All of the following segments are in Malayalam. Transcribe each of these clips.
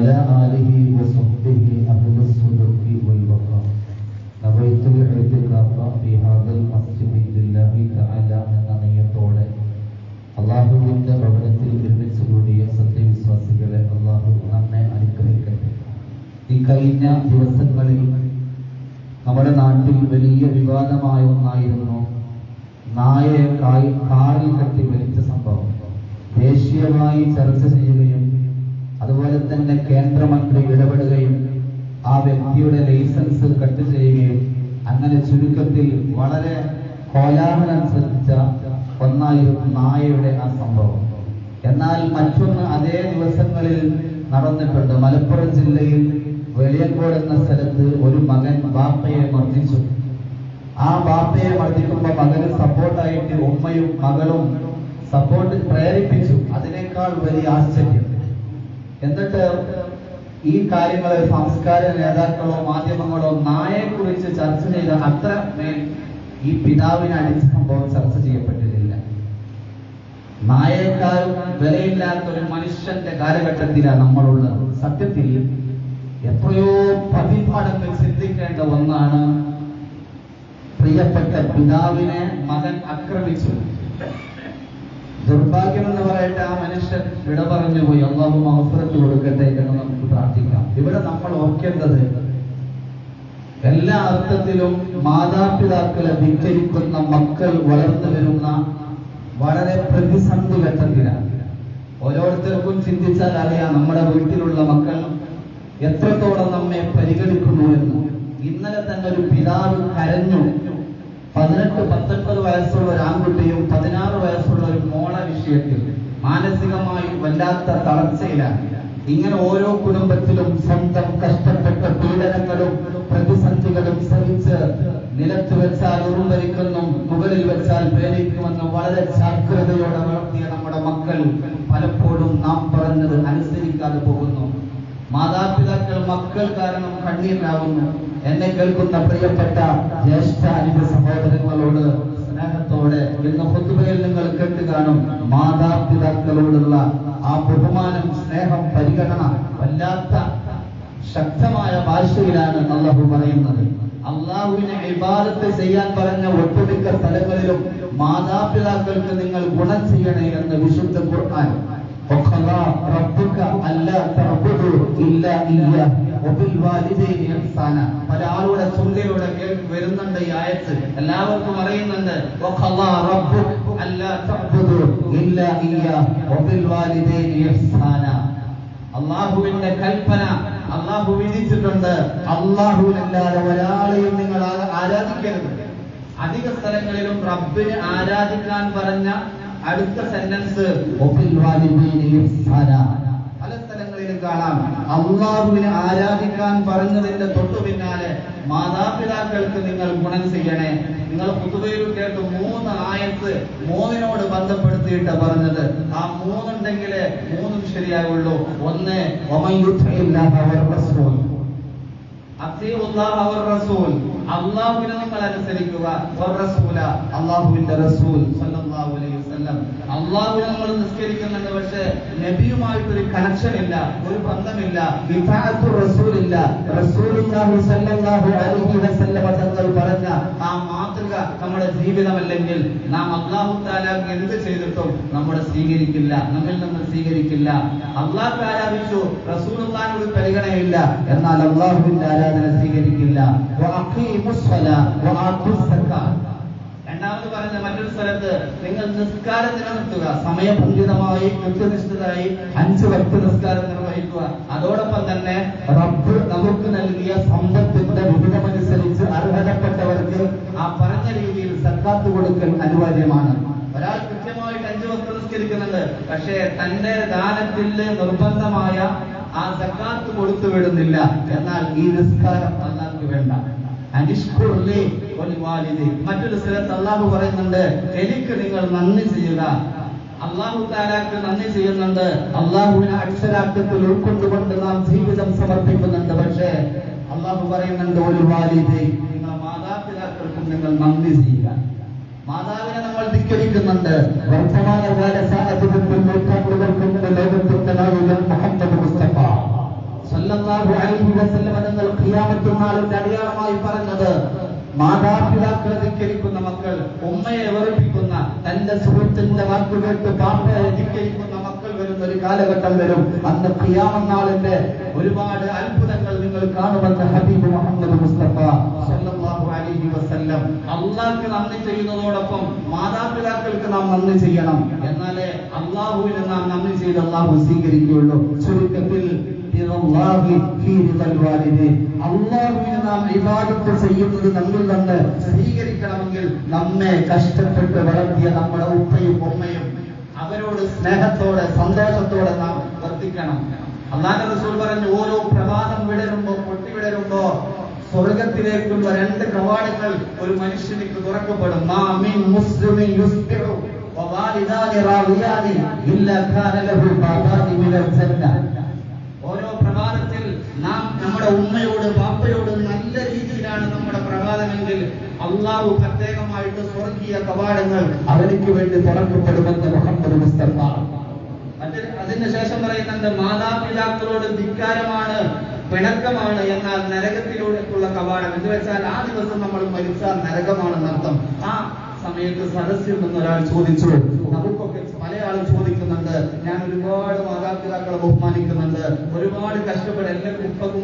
وعلى آله وصحبه أهل الصدق والوفاء نويت الاعتكاف في هذا المسجد لله تعالى എന്ന നെയ്യത്തോടെ അള്ളാഹുവിന്റെ ഭവനത്തിൽ ഒരുമിച്ച് കൂടിയ സത്യവിശ്വാസികളെ അള്ളാഹു നമ്മെ അനുഗ്രഹിക്കട്ടെ ഈ കഴിഞ്ഞ ദിവസങ്ങളിൽ നമ്മുടെ നാട്ടിൽ വലിയ വിവാദമായ ഒന്നായിരുന്നു നായയെ കായ് കാറിൽ കെട്ടി വലിച്ച സംഭവം ദേശീയമായി ചർച്ച ചെയ്യുകയും അതുപോലെ തന്നെ കേന്ദ്രമന്ത്രി ഇടപെടുകയും ആ വ്യക്തിയുടെ ലൈസൻസ് കട്ട് ചെയ്യുകയും അങ്ങനെ ചുരുക്കത്തിൽ വളരെ കോലാഹലം ശ്രദ്ധിച്ച ഒന്നായിരുന്നു നായയുടെ ആ സംഭവം. എന്നാൽ മറ്റൊന്ന് അതേ ദിവസങ്ങളിൽ നടന്നിട്ടുണ്ട്. മലപ്പുറം ജില്ലയിൽ വെളിയങ്കോട് എന്ന സ്ഥലത്ത് ഒരു മകൻ ബാപ്പയെ മർദ്ദിച്ചു. ആ ബാപ്പയെ മർദ്ദിക്കുമ്പോൾ മകന് സപ്പോർട്ടായിട്ട് ഉമ്മയും മകളും സപ്പോർട്ട് പ്രേരിപ്പിച്ചു. അതിനേക്കാൾ വലിയ ആശ്ചര്യം. എന്നിട്ട് ഈ കാര്യങ്ങളെ സംസ്കാര നേതാക്കളോ മാധ്യമങ്ങളോ നായെ കുറിച്ച് ചർച്ച ചെയ്ത അത്ര മേൽ ഈ പിതാവിനെ അടിച്ച സംഭവം ചർച്ച ചെയ്യപ്പെട്ടിട്ടില്ല. നായേക്കാൾ വിലയില്ലാത്ത ഒരു മനുഷ്യന്റെ കാലഘട്ടത്തിലാണ് നമ്മളുള്ളത്. സത്യത്തിൽ എത്രയോ പതിപ്പാടങ്ങൾ ചിന്തിക്കേണ്ട ഒന്നാണ് പ്രിയപ്പെട്ട പിതാവിനെ മകൻ ആക്രമിച്ചു ദുർഭാഗ്യം എന്ന് പറയട്ടെ ആ മനുഷ്യൻ വിട പറഞ്ഞു പോയി അള്ളാഹു അവസരത്ത് കൊടുക്കട്ടെ എന്ന് നമുക്ക് പ്രാർത്ഥിക്കാം. ഇവിടെ നമ്മൾ ഓർക്കേണ്ടത് എല്ലാ അർത്ഥത്തിലും മാതാപിതാക്കളെ ധിക്കരിക്കുന്ന മക്കൾ വളർന്നു വരുന്ന വളരെ പ്രതിസന്ധി ഘട്ടത്തിലാണ്. ഓരോരുത്തർക്കും ചിന്തിച്ചാൽ അറിയാം നമ്മുടെ വീട്ടിലുള്ള മക്കൾ എത്രത്തോളം നമ്മെ പരിഗണിക്കുന്നു എന്ന്. ഇന്നലെ തന്നെ ഒരു പിതാവ് കരഞ്ഞു. പതിനെട്ട് പത്തൊൻപത് വയസ്സുള്ള ഒരു ആൺകുട്ടിയും പതിനാറ് വയസ്സുള്ള ഒരു മോള വിഷയത്തിൽ മാനസികമായി വല്ലാത്ത തളർച്ചയിലാണ്. ഇങ്ങനെ ഓരോ കുടുംബത്തിലും സ്വന്തം കഷ്ടപ്പെട്ട പീഡനങ്ങളും പ്രതിസന്ധികളും സഹിച്ച് നിലത്ത് വെച്ചാൽ ഉറുമ്പരിക്കുന്നു മുകളിൽ വെച്ചാൽ പ്രേരിക്കുമെന്നും വളരെ ജാഗ്രതയോടെ വളർത്തിയ നമ്മുടെ മക്കൾ പലപ്പോഴും നാം പറഞ്ഞത് അനുസരിക്കാതെ പോകുന്നു. മാതാപിതാക്കൾ മക്കൾ കാരണം കണ്ണീരിലാവുന്നു എന്നെ കേൾക്കുന്ന പ്രിയപ്പെട്ട ജ്യേഷ്ഠ അനുഭവ സഹോദരങ്ങളോട് സ്നേഹത്തോടെ ഇന്ന് പൊതുവയിൽ നിങ്ങൾ കേട്ട് കാണും മാതാപിതാക്കളോടുള്ള ആ ബഹുമാനം സ്നേഹം പരിഗണന വല്ലാത്ത ശക്തമായ ഭാഷയിലാണ് അള്ളാഹു പറയുന്നത്. അള്ളാഹുവിനെ വിവാദത്തെ ചെയ്യാൻ പറഞ്ഞ ഒട്ടുമിക്ക സ്ഥലങ്ങളിലും മാതാപിതാക്കൾക്ക് നിങ്ങൾ ഗുണം ചെയ്യണേ എന്ന് വിശുദ്ധ ഖുർആൻ. അല്ല ഇല്ല പല ആളുടെ ചുണ്ടിലൂടെ വരുന്നുണ്ട് ഈ ആയത്ത്. എല്ലാവർക്കും അറിയുന്നുണ്ട്. അള്ളാഹുവിന്റെ കൽപ്പന അള്ളാഹു വിധിച്ചിട്ടുണ്ട്. അള്ളാഹുവിനല്ലാതെ ഒരാളെയും നിങ്ങൾ ആരാധിക്കരുത്. അധിക സ്ഥലങ്ങളിലും റബ്ബിനെ ആരാധിക്കാൻ പറഞ്ഞ അടുത്ത സെന്റൻസ് കാണാം അള്ളാഹുവിനെ ആരാധിക്കാൻ പറഞ്ഞതിന്റെ തൊട്ടു പിന്നാലെ മാതാപിതാക്കൾക്ക് നിങ്ങൾ ഗുണം ചെയ്യണേ. നിങ്ങൾ പുതുവയിൽ കേട്ട് മൂന്ന് ആയത്ത് മൂന്നിനോട് ബന്ധപ്പെടുത്തിയിട്ട് പറഞ്ഞത് ആ മൂന്നുണ്ടെങ്കിലേ മൂന്നും ശരിയാവുള്ളൂ. ഒന്ന് അള്ളാഹുവിനെ നിങ്ങൾ അനുസരിക്കുക. അള്ളാഹുവിന്റെ റസൂൽ സല്ലല്ലാഹു അലൈഹി വസല്ലം അള്ളാഹുവിനെ നമ്മൾ നിസ്കരിക്കുന്നുണ്ട് പക്ഷേ നബിയുമായിട്ടൊരു കണക്ഷൻ ഇല്ല ഒരു ബന്ധമില്ല. റസൂൽ ഇല്ല. തങ്ങൾ പറഞ്ഞ ആ മാതൃക നമ്മുടെ ജീവിതമല്ലെങ്കിൽ നാം അള്ളാഹു താലാക്ക് എന്ത് ചെയ്തിട്ടും നമ്മുടെ സ്വീകരിക്കില്ല നമ്മിൽ നിന്ന് സ്വീകരിക്കില്ല. അള്ളാഹ് ആരാധിച്ചു റസൂലുള്ളാഹിനോട് പരിഗണനയില്ല. എന്നാൽ അള്ളാഹുവിന്റെ ആരാധന സ്വീകരിക്കില്ല. രണ്ടാമത് പറഞ്ഞ മറ്റൊരു സ്ഥലത്ത് നിങ്ങൾ നിസ്കാരം നിലനിർത്തുക. സമയപണ്ഡിതമായി കൃത്യനിഷ്ഠിതമായി അഞ്ച് വക്ത നിസ്കാരം നിർവഹിക്കുക. അതോടൊപ്പം തന്നെ റബ്ബ് നമുക്ക് നൽകിയ സമ്പത്തിന്റെ വിഹിതമനുസരിച്ച് അർഹതപ്പെട്ടവർക്ക് ആ പറഞ്ഞ രീതിയിൽ സക്കാത്ത് കൊടുക്കൽ അനിവാര്യമാണ്. ഒരാൾ കൃത്യമായിട്ട് അഞ്ച് വക്ത നിസ്കരിക്കുന്നുണ്ട്. പക്ഷേ തന്റെ ദാനത്തിൽ നിർബന്ധമായ ആ സക്കാത്ത് കൊടുത്തു വിടുന്നില്ല. എന്നാൽ ഈ നിസ്കാരം അല്ലാർക്ക് വേണ്ട. വാലിദി. മറ്റൊരു സ്ഥലത്ത് അള്ളാഹു പറയുന്നുണ്ട് എനിക്ക് നിങ്ങൾ നന്ദി ചെയ്യുക അള്ളാഹു താരാക്ക് നന്ദി ചെയ്യുന്നുണ്ട്. അള്ളാഹുവിനെ അക്ഷരാർത്ഥത്തിൽ ഉൾക്കൊണ്ടുകൊണ്ട് നാം ജീവിതം സമർപ്പിക്കുന്നുണ്ട്. പക്ഷേ അള്ളാഹു പറയുന്നുണ്ട് ഒരു വാലിദി നിങ്ങൾ മാതാപിതാക്കൾക്കും നിങ്ങൾ നന്ദി ചെയ്യുക. മാതാവിനെ നമ്മൾ ധിക്കരിക്കുന്നുണ്ട്. വർത്തമാനകാല സാഹചര്യത്തിൽ നൂറ്റാണ്ടുകൾക്ക് മുമ്പ് സല്ലല്ലാഹു അലൈഹി ഖിയാമത്തുൽ അടയാളമായി പറഞ്ഞത് മാതാപിതാക്കളെ ധിക്കരിക്കുന്ന മക്കൾ ഉമ്മയെ വെറുപ്പിക്കുന്ന തന്റെ സുഹൃത്തിന്റെ വാക്ക് കേട്ട് പാപ്പയെ ധിക്കരിക്കുന്ന മക്കൾ വരുന്ന ഒരു കാലഘട്ടം വരും. അന്ന് ഖിയാമനാളിന്റെ ഒരുപാട് അത്ഭുതങ്ങൾ നിങ്ങൾ കാണുമെന്ന് ഹബീബ് മുഹമ്മദ് മുസ്തഫ സല്ലല്ലാഹു അലൈഹി വസല്ലം. അള്ളാഹ്ക്ക് നന്ദി ചെയ്യുന്നതോടൊപ്പം മാതാപിതാക്കൾക്ക് നാം നന്ദി ചെയ്യണം. എന്നാലേ അള്ളാഹുവിനെ നാം നന്ദി ചെയ്ത് അള്ളാഹു സ്വീകരിക്കുകയുള്ളൂ. ചുരുക്കത്തിൽ അള്ളാഹുവിന് നാം ഇബാദത്ത് ചെയ്യുന്നത് നമ്മിൽ നിന്ന് സ്വീകരിക്കണമെങ്കിൽ നമ്മെ കഷ്ടപ്പെട്ട് വളർത്തിയ നമ്മുടെ ഉപ്പയും ഉമ്മയും അവരോട് സ്നേഹത്തോടെ സന്തോഷത്തോടെ നാം വർത്തിക്കണം. അള്ളാഹ് റസൂൽ പറഞ്ഞു ഓരോ പ്രഭാതം വിടരുമ്പോ പൊട്ടി വിടരുമ്പോ സ്വർഗത്തിലേക്കുള്ള രണ്ട് കവാടങ്ങൾ ഒരു മനുഷ്യനിക്ക് തുറക്കപ്പെടും. മാ നമ്മുടെ ഉമ്മയോട് പാപ്പയോട് നല്ല രീതിയിലാണ് നമ്മുടെ പ്രഭാതമെങ്കിൽ അള്ളാഹു പ്രത്യേകമായിട്ട് സ്വർഗീയ കവാടങ്ങൾ അവർക്ക് വേണ്ടി തുറക്കപ്പെടുമെന്ന് മുഹമ്മദ് മുസ്തഫ. അതിന് അതിന് ശേഷം പറയുന്നുണ്ട് മാതാപിതാക്കളോട് ധിക്കാരമാണ് പിണക്കമാണ് എന്നാൽ നരകത്തിലൂടെക്കുള്ള കവാടം. എന്ന് വെച്ചാൽ ആ ദിവസം നമ്മൾ മരിച്ചാൽ നരകമാണെന്നർത്ഥം ആ സമയത്ത് സദസ്സിൽ നിന്ന് ഒരാൾ ചോദിച്ചു നമുക്കൊക്കെ പല ആളും ചോദിക്കുന്നുണ്ട് ഞാൻ ഒരുപാട് മാതാപിതാക്കളെ ബഹുമാനിക്കുന്നുണ്ട് ഒരുപാട് കഷ്ടപ്പെട്ട് എല്ലാവർക്കും ഉപ്പക്കും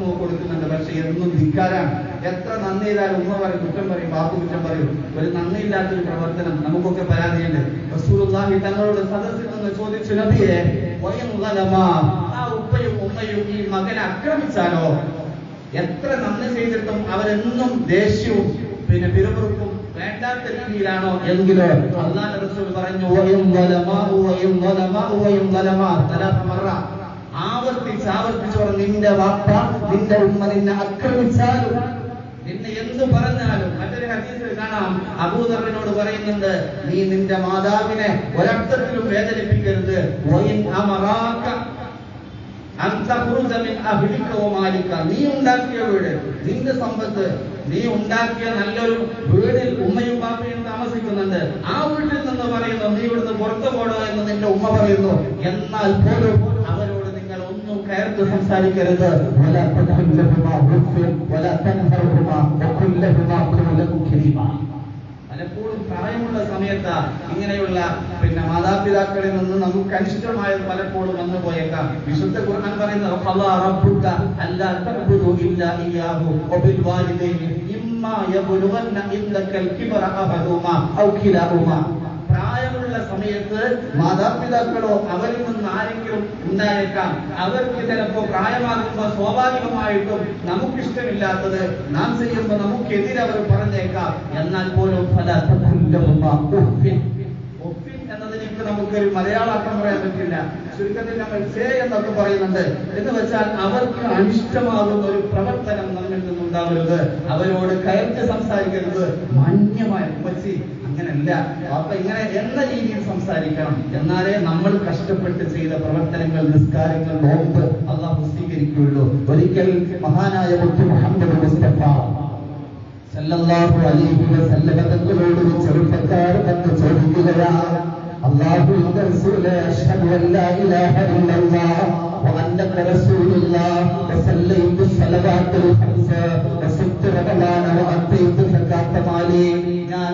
എന്നും ധിക്കാരാണ് എത്ര നന്ദി ചെയ്താലും ഉമ്മ പറയും കുറ്റം പറയും ബാപ്പു കുറ്റം പറയും. ഒരു നന്ദിയില്ലാത്തൊരു പ്രവർത്തനം നമുക്കൊക്കെ പരാതിയുണ്ട്. റസൂലുള്ളാഹി തങ്ങളോട് സദസ്സിൽ നിന്ന് ചോദിച്ചു നബിയെ ആ ഉപ്പയും ഉമ്മയും ഈ മകനെ ആക്രമിച്ചാലോ? എത്ര നന്ദി ചെയ്തിട്ടും അവരെന്നും ദേഷ്യവും പിന്നെ പിറുപിറുപ്പും വേണ്ടാത്ത രീതിയിലാണോ? എങ്കിലോ അള്ളാഹ് റസൂൽ പറഞ്ഞു ആവർത്തിച്ച് ആവർത്തിച്ച് പറഞ്ഞു നിന്റെ വാപ്പ നിന്റെ ഉമ്മ നിന്നെ ആക്രമിച്ചാലും നിന്നെ എന്ത് പറഞ്ഞാലും മറ്റൊരു ഹദീസിൽ കാണാം. അബൂദറിനോട് പറയുന്നുണ്ട് നീ നിന്റെ മാതാവിനെ ഒരർത്ഥത്തിലും വേദനിപ്പിക്കരുത്. നീ ഉണ്ടാക്കിയ വീട് നിന്റെ സമ്പത്ത് നീ ഉണ്ടാക്കിയ നല്ലൊരു വീടിൽ ഉമ്മയും പാപ്പയും താമസിക്കുന്നുണ്ട്. ആ വീട്ടിൽ നിന്ന് പറയുന്നു നീ ഇവിടുന്ന് പുറത്തു പോടുക എന്ന് നിന്റെ ഉമ്മ പറയുന്നു. എന്നാൽ പോലും നേരത്തെ സംസാരിക്കരുത്. പലപ്പോഴും പ്രായമുള്ള സമയത്ത് ഇങ്ങനെയുള്ള പിന്നെ മാതാപിതാക്കളിൽ നിന്ന് നമുക്ക് അനിഷ്ടമായത് പലപ്പോഴും വന്നു പോയേക്കാം. വിശുദ്ധ ഖുർആൻ പറയുന്നത് മാതാപിതാക്കളോ അവരിൽ നിന്ന് ആരെങ്കിലും ഉണ്ടായേക്കാം. അവർക്ക് ചിലപ്പോ പ്രായമാകുമ്പോൾ സ്വാഭാവികമായിട്ടും നമുക്കിഷ്ടമില്ലാത്തത് നാം ചെയ്യുമ്പോൾ നമുക്കെതിരെ അവർ പറഞ്ഞേക്കാം. എന്നാൽ പോലും എന്നതിലേക്ക് നമുക്കൊരു മലയാളാക്കം പറയാൻ പറ്റില്ല. ചുരുക്കത്തിൽ നമ്മൾ സേ എന്നൊക്കെ പറയുന്നുണ്ട്. എന്ന് വെച്ചാൽ അവർക്ക് അനിഷ്ടമാകുന്ന ഒരു പ്രവർത്തനം നമ്മിൽ നിന്നുണ്ടാവരുത് അവരോട് കയർത്ത് സംസാരിക്കരുത്. മാന്യമായ ഉമ്മച്ചി അങ്ങനല്ല അപ്പൊ ഇങ്ങനെ എന്ന രീതിയിൽ സംസാരിക്കണം എന്നാലേ നമ്മൾ കഷ്ടപ്പെട്ട് ചെയ്ത പ്രവർത്തനങ്ങൾ നിസ്കാരങ്ങൾ നോമ്പ് അള്ളാഹു സ്വീകരിക്കുകയുള്ളൂ ഒരിക്കൽ മഹാനായ മുത്തു മുഹമ്മദ് മുസ്തഫ സല്ലല്ലാഹു അലൈഹി വസല്ലമ തങ്ങളോട് ഒരു ചെറുപ്പക്കാരൻ വന്ന് ചോദിക്കുകയാണ് അല്ലാഹുവിന്റെ റസൂലേ അഷ്ഹദു അൻ ലാ ഇലാഹ ഇല്ലല്ലാഹ് وأنك رسول الله وصليت الصلوات الخمس وصمت رمضان وأتيت زكاة مالي ഞാൻ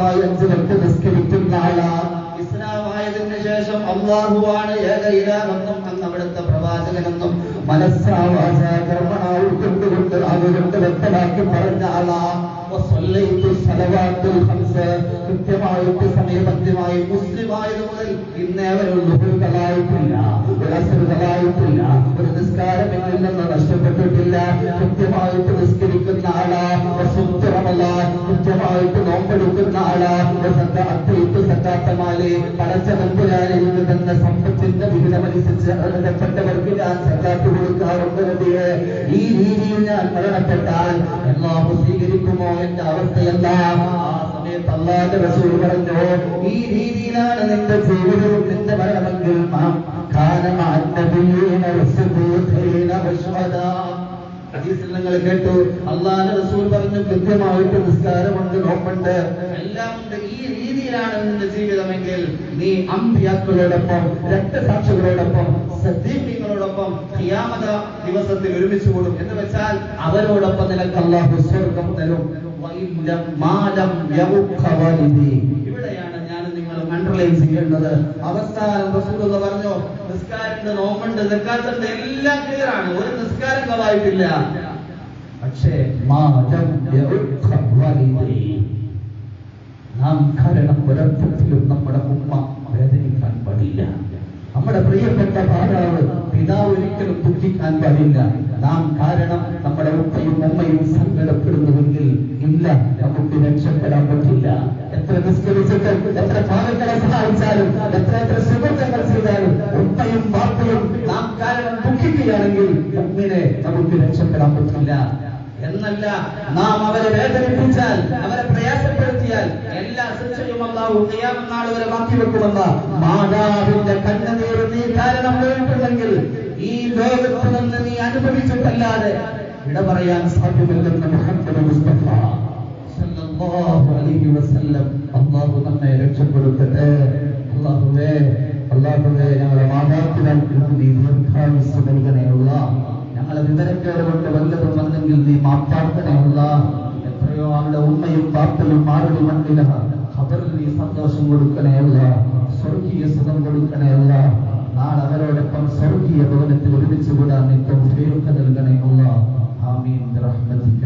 കൃത്യമായി അഞ്ച് വക്ത് നിസ്കരിക്കുന്ന ആളാണ് ഇസ്ലാമായതിനു ശേഷം അള്ളാഹുവാണ് ഏക ഇലാഹെന്നും അന്ന് അവിടുത്തെ പ്രവാചകനെന്നും മനസ്സാവാച കർമ്മണ ഉൾക്കൊണ്ടുകൊണ്ട് അതുകൊണ്ട് വ്യക്തമാക്കി പറഞ്ഞ ആളാ വസ്വല്ലൈതു സലവാത്തുൽ ഖംസ്. കൃത്യമായിട്ട് സമയബന്ധിമായി മുസ്ലിം ആയത് മുതൽ ഇന്നേ വരെ കലായിട്ടില്ല ഒരു കലായിട്ടില്ല ഒരു നിസ്കാരം എന്നിൽ നഷ്ടപ്പെട്ടിട്ടില്ല. കൃത്യമായിട്ട് നിസ്കരിക്കുന്ന ആളാ വസുത്ത് റമളാൻ. കൃത്യമായിട്ട് നോമ്പെടുക്കുന്ന ആളാ അത്രയിട്ട് സക്കാത്തമാലെ പടച്ച നമ്പുരാനിൽ തന്ന സമ്പത്തിന്റെ വിഹിതമനുസരിച്ച് അർഹതപ്പെട്ടവർക്ക് ഞാൻ സക്കാത്ത് കൊടുക്കാറുണ്ട് ഈ രീതിയിൽ ഞാൻ മരണപ്പെട്ടാൽ എല്ലാം സ്വീകരിക്കുമോ? എന്റെ അവസ്ഥയല്ല അള്ളാന്റെ റസൂൽ പറഞ്ഞു ഈ രീതിയിലാണ് നിന്റെ ജീവിതവും നിന്റെ മരണമെങ്കിൽ നിങ്ങൾ കേട്ടു അള്ളാന്റെ റസൂൽ പറഞ്ഞു കൃത്യമായിട്ട് നിസ്കാരമുണ്ട് നോക്കുണ്ട് എല്ലാം ഉണ്ട് ഈ രീതിയിലാണ് നിന്റെ ജീവിതമെങ്കിൽ നീ അമ്പിയാക്കളോടൊപ്പം രക്തസാക്ഷികളോടൊപ്പം സദ്യങ്ങളോടൊപ്പം ക്രിയാമത ദിവസത്തിൽ ഒരുമിച്ചുകൂടും എന്ന് വെച്ചാൽ അവരോടൊപ്പം നിനക്ക് അള്ളാഹു സ്വർഗം തരും. ഇവിടെയാണ് ഞാൻ നിങ്ങൾ അണ്ടർലൈൻ ചെയ്യേണ്ടത് അവസാനം റസൂൽ പറഞ്ഞു നിസ്കാരത്തിന്റെ നോമുണ്ട് നിസ്കാരത്തിന്റെ എല്ലാം ക്ലിയർ ഒരു നിസ്കാരം കഥായിട്ടില്ല പക്ഷേ നാം കാരണം ഒരർത്ഥത്തിലും നമ്മുടെ ഉമ്മ വേദനിക്കാൻ പാടില്ല. നമ്മുടെ പ്രിയപ്പെട്ട ഭാര്യാവ് പിതാവ് ഒരിക്കലും ദുഃഖിക്കാൻ പാടില്ല. നാം കാരണം നമ്മുടെ ഉപ്പയും ഉമ്മയും സങ്കടപ്പെടുന്നുവെങ്കിൽ ഇല്ല നമുക്ക് രക്ഷപ്പെടാൻ പറ്റില്ല. എത്ര നിസ്കരിച്ചിട്ട് എത്ര പാവങ്ങളെ സഹായിച്ചാലും എത്ര എത്ര സുഹൃത്തുക്കൾ ചെയ്താലും ഉപ്പയും ബാപ്പയും നാം കാരണം ദുഃഖിക്കുകയാണെങ്കിൽ ഉമ്മിനെ നമുക്ക് രക്ഷപ്പെടാൻ പറ്റില്ല. എന്നല്ല നാം അവരെ വേദനിപ്പിച്ചാൽ അവരെ പ്രയാസപ്പെടുത്തിയാൽ എല്ലാ ശിക്ഷയും അള്ളാഹു ഖിയാമനാൾ വരെ മാറ്റി വെക്കുമെന്ന മാതാവിന്റെ കണ്ണുനീർ നീ കാരണം പോയിട്ടുണ്ടെങ്കിൽ ഈ ലോകത്ത് നിന്ന് നീ അനുഭവിച്ചിട്ടല്ലാതെ ഇട പറയാൻ സാധ്യമല്ലെന്ന് മുഹമ്മദ് മുസ്തഫ. അള്ളാഹു നമ്മെ രക്ഷപ്പെടുത്തട്ടെ. അള്ളാഹുവേ അള്ളാഹുവേ ഞങ്ങളെ മാതാപിതാക്കൾക്ക് നീ ദീർഘായുസ് നൽകണേ അള്ളാഹ് ഞങ്ങളെ വിവരക്കേട് കൊണ്ട് വല്ലതും വന്നെങ്കിൽ നീ മാപ്പാർത്തനല്ല എത്രയോ ആളുടെ ഉമ്മയും പാർത്തലും ആരുടെ മണ്ണില? അവരിൽ നീ സന്തോഷം കൊടുക്കണേയല്ല സ്വർഗീയ സുഖം കൊടുക്കണേയല്ല. നാളെ അവരോടൊപ്പം സ്വർഗീയ ഭവനത്തിൽ ഒരുമിച്ച് കൂടാൻ നീ തൗഫീഖ് നൽകണേ അല്ലാഹ് ആമീൻ. ബിറഹ്മതിക